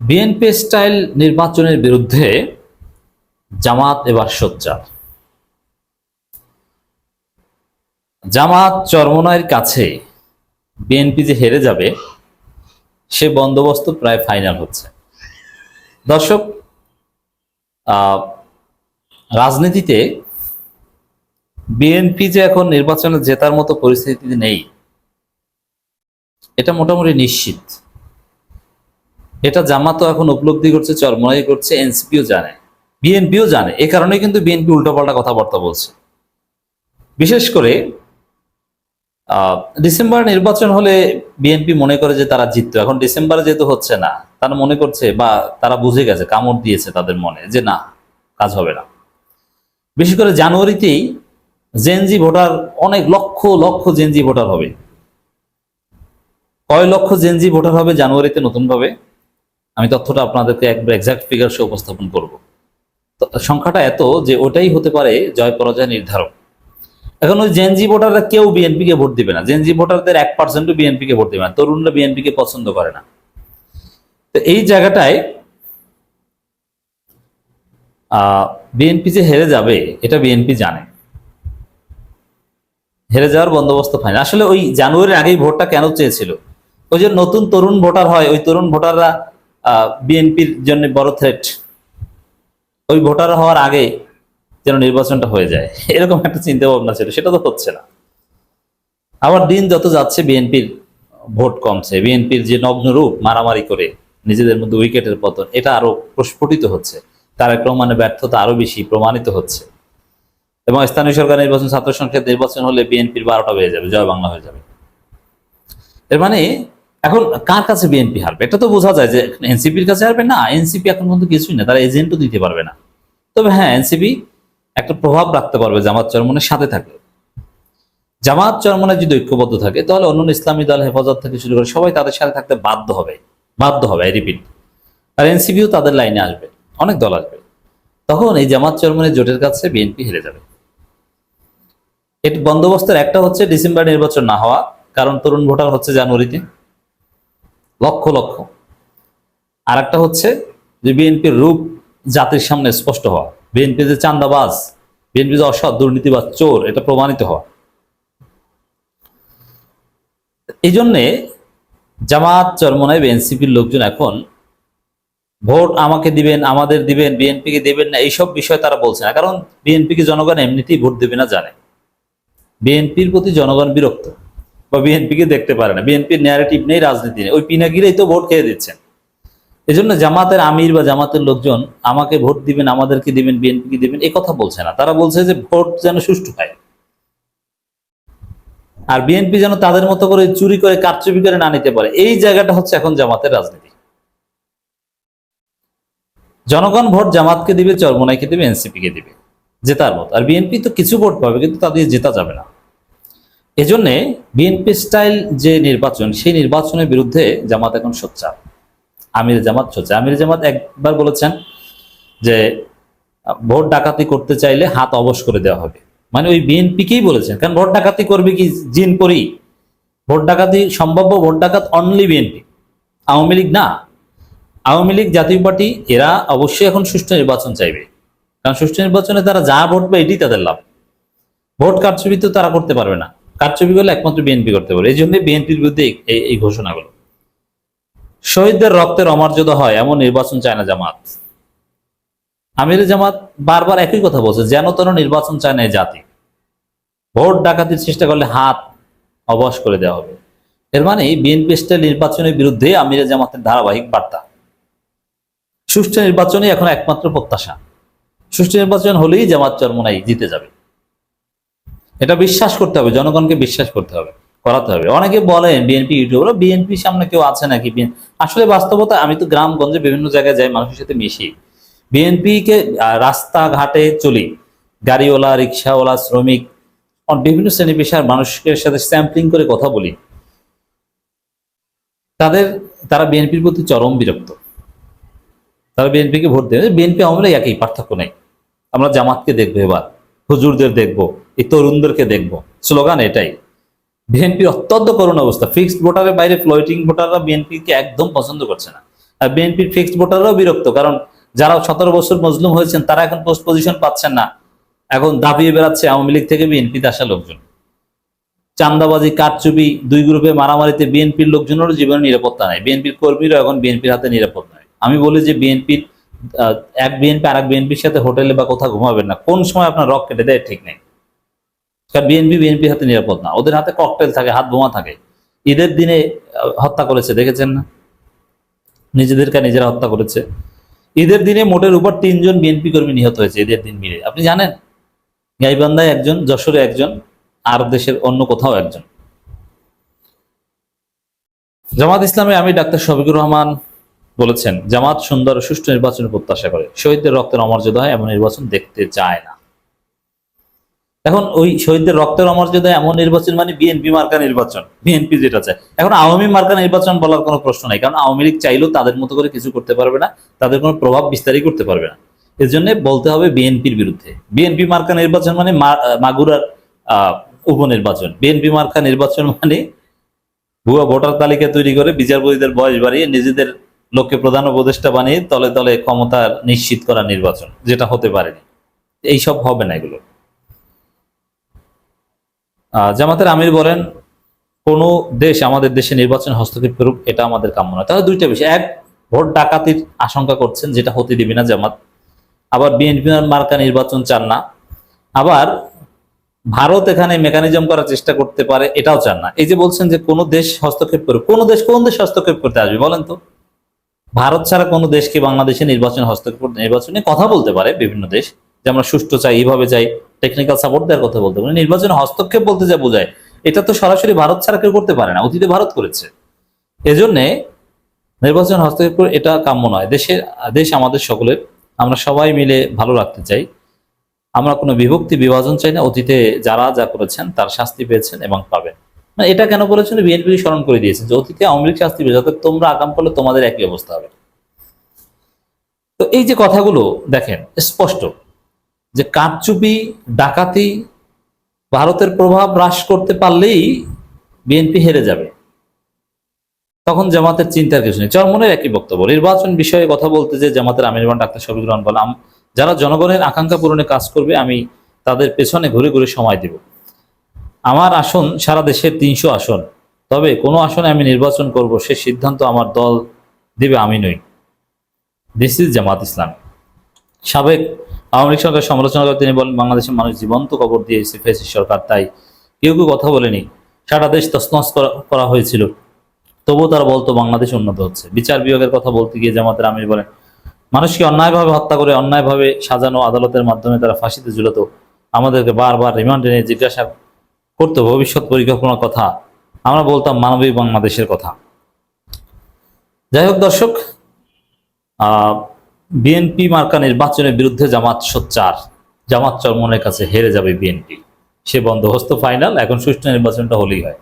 BNP style নির্বাচনের বিরুদ্ধে জামাত এবার সোচ্চার। জামাত চরমনায়ের কাছে বিএনপি যে হেরে যাবে, সে বন্দোবস্ত প্রায় ফাইনাল হচ্ছে। দর্শক রাজনীতিতে বিএনপি যে এখন নির্বাচনে জেতার মতো পরিস্থিতিতে নেই, এটা মোটামুটি নিশ্চিত। এটা জামাতও এখন উপলব্ধি করছে, চরমনাই করছে, এনসিপিও জানে। বিএনপিও জানে। এ কারণে কিন্তু বিএনপি উল্টোপাল্টা কথাবার্তা বলছে। বিশেষ করে ডিসেম্বর নির্বাচন হলে বিএনপি মনে করে যে তারা জিততো। এখন ডিসেম্বরে যেহেতু হচ্ছে না, তারা মনে করছে বা তারা বুঝে গেছে, কামড় দিয়েছে তাদের মনে যে না, কাজ হবে না। বিশেষ করে জানুয়ারিতেই জেনজি ভোটার, অনেক লক্ষ লক্ষ জেনজি ভোটার হবে। কয় লক্ষ জেনজি ভোটার হবে জানুয়ারিতে নতুনভাবে? আমি তথ্যটা আপনাদেরকে একবার এক্সাক্ট ফিগার সহ উপস্থাপন করব। সংখ্যাটা এত যে ওটাই হতে পারে জয় পরাজয় নির্ধারক। এখন ওই জেনজি ভোটাররা কেউ বিএনপি কে ভোট দিবে না। জেনজি ভোটারদের এক পার্সেন্টও বিএনপি কে ভোট দিবে না। তরুণরা বিএনপি কে পছন্দ করে না। তো এই জায়গাটায় বিএনপি যে হেরে যাবে, এটা বিএনপি জানে। হেরে যাওয়ার বন্দোবস্ত ফাইনাল আসলে ওই জানুয়ারির আগেই ভোটটা কেন চেয়েছিল? ওই যে নতুন তরুণ ভোটার হয়, ওই তরুণ ভোটাররা বিএনপির জন্য বড় থ্রেট ওই ভোটার হওয়ার আগে যেন নির্বাচনটা হয়ে যায়। এরকম একটা চিন্তা ভাবনা ছিল, সেটা তো হচ্ছে না। আবার দিন যত যাচ্ছে, বিএনপির ভোট কমছে। বিএনপির যে নগ্ন রূপ, মারামারি করে নিজেদের মধ্যে উইকেটের পতন, এটা আরও প্রস্ফুটিত হচ্ছে। তারেক রহমানের ব্যর্থতা আরও বেশি প্রমাণিত হচ্ছে। এবং স্থানীয় সরকার নির্বাচন ছাত্র সংসদ নির্বাচন হলে বিএনপির বারোটা হয়ে যাবে, জয় বাংলা হয়ে যাবে। এর মানে এখন কার কাছে বিএনপি হারবে? এটা তো বোঝা যায় যে এনসিপির কাছে হারবে না এনসিপি এখন পর্যন্ত কিছুই না তারা এজেন্টও দিতে পারবে না। তবে হ্যাঁ এনসিপি একটা প্রভাব রাখতে পারবে জামাত চরমনের সাথে থাকলে। জামাত চরমনে যদি ঐক্যবদ্ধ থাকে, তাহলে অন্যান্য ইসলামী দল হেফাজত থেকে শুরু করে সবাই তাদের সাথে থাকতে বাধ্য হবে বাধ্য হবে রিপিট আর এনসিপিও তাদের লাইনে আসবে, অনেক দল আসবে। তখন এই জামাত চরমনের জোটের কাছে বিএনপি হেরে যাবে। এটি বন্দোবস্তের একটা হচ্ছে ডিসেম্বর নির্বাচন না হওয়া, কারণ তরুণ ভোটার হচ্ছে জানুয়ারিতে। লক্ষ লক্ষ। আর একটা হচ্ছে যে বিএনপির রূপ জাতির সামনে স্পষ্ট হওয়া। বিএনপি যে চান্দাবাজ, বিএনপি যে অসৎ দুর্নীতিবাজ চোর, এটা প্রমাণিত হওয়া। এই জন্যে জামাত চরমনায় এনসিপির লোকজন এখন ভোট আমাকে দিবেন, আমাদের দিবেন, বিএনপিকে দেবেন না, এইসব বিষয় তারা বলছে না। কারণ বিএনপিকে জনগণ এমনিতেই ভোট দেবে না জানে। বিএনপির প্রতি জনগণ বিরক্ত। বা বিএনপিকে দেখতে পারে না। বিএনপির ন্যারেটিভ নেই, রাজনীতি নেই। ওই পিনাগিরেই তো ভোট খেয়ে দিচ্ছেন। এজন্য জামাতের আমির বা জামাতের লোকজন আমাকে ভোট দিবেন, আমাদেরকে দিবেন বিএনপিকে দিবেন এই কথা বলছে না। তারা বলছে যে ভোট যেন সুষ্ঠু হয়। আর বিএনপি যেন তাদের মতো করে চুরি করে, কারচুপি করে না নিতে পারে। এই জায়গাটা হচ্ছে এখন জামাতের রাজনীতি। জনগণ ভোট জামাতকে দিবে, চরমনাইকে দিবে এনসিপি কে দিবে। জেতার মতো। আর বিএনপি তো কিছু ভোট পাবে, কিন্তু তাদের জেতা যাবে না। এজন্যে বিএনপি স্টাইল যে নির্বাচন, সেই নির্বাচনের বিরুদ্ধে জামাত এখন সোচ্চার। আমির জামাত সোচ্চার। আমির জামাত একবার বলেছেন যে, ভোট ডাকাতি করতে চাইলে হাত অবশ করে দেওয়া হবে। মানে ওই বিএনপিকেই বলেছেন? কারণ ভোট ডাকাতি করবে কি জিন করি? ভোট ডাকাতি সম্ভাব্য ভোট ডাকাত অনলি বিএনপি আওয়ামী লীগ না। আওয়ামী লীগ, জাতীয় পার্টি, এরা অবশ্যই এখন সুষ্ঠু নির্বাচন চাইবে। কারণ সুষ্ঠু নির্বাচনে তারা যা ভোট পাবে এটি তাদের লাভ। ভোট কারচুপি তো তারা করতে পারবে না। কারচুপি করলে একমাত্র বিএনপি করতে পারবে এই জন্য বিএনপির বিরুদ্ধে এই- ঘোষণাগুলো। শহীদদের রক্তের অমর্যাদা হয় এমন নির্বাচন চায় না জামাত। আমির জামাত বারবার একই কথা বলছে, যেন তেন নির্বাচন চায় না জাতি। ভোট ডাকাতির চেষ্টা করলে হাত অবশ করে দেওয়া হবে। এর মানে বিএনপি স্টাইল নির্বাচনের বিরুদ্ধে আমির জামাতের ধারাবাহিক বার্তা। সুষ্ঠু নির্বাচনই এখন একমাত্র প্রত্যাশা। সুষ্ঠু নির্বাচন হলেই জামাত চরমনাই জিতে যাবে। এটা বিশ্বাস করতে হবে জনগণকে বিশ্বাস করতে হবে করাতে হবে। অনেকে বলেন বিএনপি ইউটিউবার বিএনপি সামনে কেউ আছে নাকি? আসলে বাস্তবতা আমি তো গ্রামগঞ্জে বিভিন্ন জায়গায় যাই মানুষের সাথে মিশি। বিএনপি কে আহ, রাস্তাঘাটে চলি গাড়িওয়ালা রিক্সাওয়ালা শ্রমিক বিভিন্ন শ্রেণি পেশার মানুষের সাথে স্যাম্পলিং করে কথা বলি। তাদের তারা বিএনপির প্রতি চরম বিরক্ত। তারা বিএনপিকে ভোট দেবে বিএনপি আমরা একই পার্থক্য নেই। আমরা জামাতকে দেখব এবার হুজুরদের দেখব। এই তরুণদেরকে দেখব। স্লোগান এটাই। বিএনপির অত্যন্ত করুণ অবস্থা। ফিক্সড ভোটারের বাইরে ফ্লোটিং ভোটাররা বিএনপিকে একদম পছন্দ করছে না। আর বিএনপির ফিক্সড ভোটাররাও বিরক্ত, কারণ যারা সতেরো বছর মজলুম হয়েছেন, তারা এখন পোস্ট পজিশন পাচ্ছেন না। এখন দাবিয়ে বেড়াচ্ছে আওয়ামী লীগ থেকে বিএনপিতে আসা লোকজন। চান্দাবাজি কারচুপি, দুই গ্রুপে মারামারিতে বিএনপির লোকজনেরও জীবনে নিরাপত্তা নাই। বিএনপির কর্মীরা এখন বিএনপির হাতে নিরাপদ নয় আমি বলি যে বিএনপির এক বিএনপি আর এক বিএনপির সাথে হোটেলে বা কোথাও ঘুমাবেন না। কোন সময় আপনার রক কেটে দেয়, ঠিক নেই। কারণ বিএনপি বিএনপির হাতে নিরাপদ না। ওদের হাতে ককটেল থাকে, হাত বোমা থাকে। ঈদের দিনে হত্যা করেছে, দেখেছেন না? নিজেদেরকে নিজেরা হত্যা করেছে। ঈদের দিনে মোটের উপর তিনজন বিএনপি কর্মী নিহত হয়েছে ঈদের দিন মিলে। আপনি জানেন, গাইবান্ধায় একজন, যশোরে একজন, আর দেশের অন্য কোথাও একজন। জামাত ইসলামে আমি ডাক্তার শফিকুর রহমান বলেছেন, জামাত সুন্দর সুষ্ঠু নির্বাচনের প্রত্যাশা করে। শহীদদের রক্তের অমর্যাদা হয়, এমন নির্বাচন দেখতে চায় না। এখন ওই শহীদদের রক্তের অমর্যাদা এমন নির্বাচন মানে বিএনপি মার্কা নির্বাচন বিএনপি যেটা চায় এখন আওয়ামী মার্কা নির্বাচন বলার কোনো প্রশ্ন নাই, কারণ আওয়ামী লীগ চাইলেও তাদের মতো করে কিছু করতে পারবে না, তাদের কোনো প্রভাব বিস্তারই করতে পারবে না। এর জন্য বলতে হবে বিএনপির বিরুদ্ধে। বিএনপি মার্কা নির্বাচন মানে মাগুরার উপনির্বাচন। বিএনপি মার্কা নির্বাচন মানে ভুয়া ভোটার তালিকা তৈরি করে বিচারপতিদের বয়স বাড়িয়ে নিজেদের লোককে প্রধান উপদেষ্টা বানিয়ে তলে তলে ক্ষমতা নিশ্চিত করা নির্বাচন, যেটা হতে পারেনি। এইসব হবে না এগুলো। জামাতের আমির বলেন, কোন দেশ আমাদের দেশে নির্বাচন হস্তক্ষেপ করুক, এটা আমাদের কাম্য নয়। তাহলে দুইটা বিষয়। এক, ভোট ডাকাতির আশঙ্কা করছেন, যেটা হতে দিবে না জামাত। আবার বিএনপি মার্কা নির্বাচন চান না। আবার ভারত এখানে মেকানিজম করার চেষ্টা করতে পারে, এটাও চান না। এই যে বলছেন যে কোনো দেশ হস্তক্ষেপ করুক, কোন দেশ কোন দেশ হস্তক্ষেপ করতে আসবে বলেন তো? ভারত ছাড়া কোনো দেশকে বাংলাদেশে নির্বাচন হস্তক্ষেপ নির্বাচনে কথা বলতে পারে বিভিন্ন দেশ? যে আমরা সুষ্ঠু চাই, এইভাবে চাই। টেকনিক্যাল সাপোর্ট দেওয়ার কথা বলতে পারে। নির্বাচনে হস্তক্ষেপ বলতে যা বোঝায়, এটা তো সরাসরি ভারত ছাড়া কেউ করতে পারে না, অতীতে ভারত করেছে। এজন্যে নির্বাচন হস্তক্ষেপ এটা কাম্য নয়। দেশের দেশ আমাদের সকলের, আমরা সবাই মিলে ভালো রাখতে চাই। আমরা কোনো বিভক্তি, বিভাজন চাই না, অতীতে যারা যা করেছেন তার শাস্তি পেয়েছেন এবং পাবেন। এটা কেন করেছেন? বিএনপি স্মরণ করে দিয়েছে যে অতীতে আওয়ামী লীগ শাস্তি পেয়েছে, অর্থাৎ তোমরা আগাম করলে তোমাদের একই অবস্থা হবে। তো এই যে কথাগুলো দেখেন, স্পষ্ট। যে কারচুপি ডাকাতি ভারতের প্রভাব হ্রাস করতে পারলেই বিএনপি হেরে যাবে। তখন জামাতের চিন্তার কিছু নেই। চরমনের একই বক্তব্য। নির্বাচন বিষয়ে কথা বলতে যে জামাতের আমিরবান ডাক্তার শফিকুর রহমান বললাম যারা জনগণের আকাঙ্ক্ষা পূরণে কাজ করবে, আমি তাদের পেছনে ঘুরে ঘুরে সময় দেব। আমার আসন সারা দেশের তিনশো আসন। তবে কোনো আসনে আমি নির্বাচন করব, সে সিদ্ধান্ত আমার দল দিবে, আমি নই। This is Jamaat Islam. সাবেক আওয়ামী লীগ সরকার সমালোচনা করে তিনি বলেন, বাংলাদেশের মানুষ জীবন্ত কবর দিয়েছে ফেসি সরকার, তাই কেউ কেউ কথা বলেনি। সারা দেশ তসনস করা- হয়েছিল। তবুও তারা বলতো, বাংলাদেশ উন্নত হচ্ছে। বিচার বিভাগের কথা বলতে গিয়ে জামাতের আমির বলেন, মানুষকে অন্যায়ভাবে হত্যা করে অন্যায়ভাবে সাজানো আদালতের মাধ্যমে তারা ফাঁসিতে ঝুলতো। আমাদেরকে বারবার রিমান্ডে নিয়ে জিজ্ঞাসা করতো, ভবিষ্যৎ পরিকল্পনার কথা। আমরা বলতাম, মানবিক বাংলাদেশের কথা। যাই হোক দর্শক বিএনপি মার্কা নির্বাচনের বিরুদ্ধে জামাত সোচ্চার। জামাত চরমনের কাছে হেরে যাবে বিএনপি সে বন্ধ হস্ত ফাইনাল এখন সুষ্ঠু নির্বাচনটা হলেই হয়।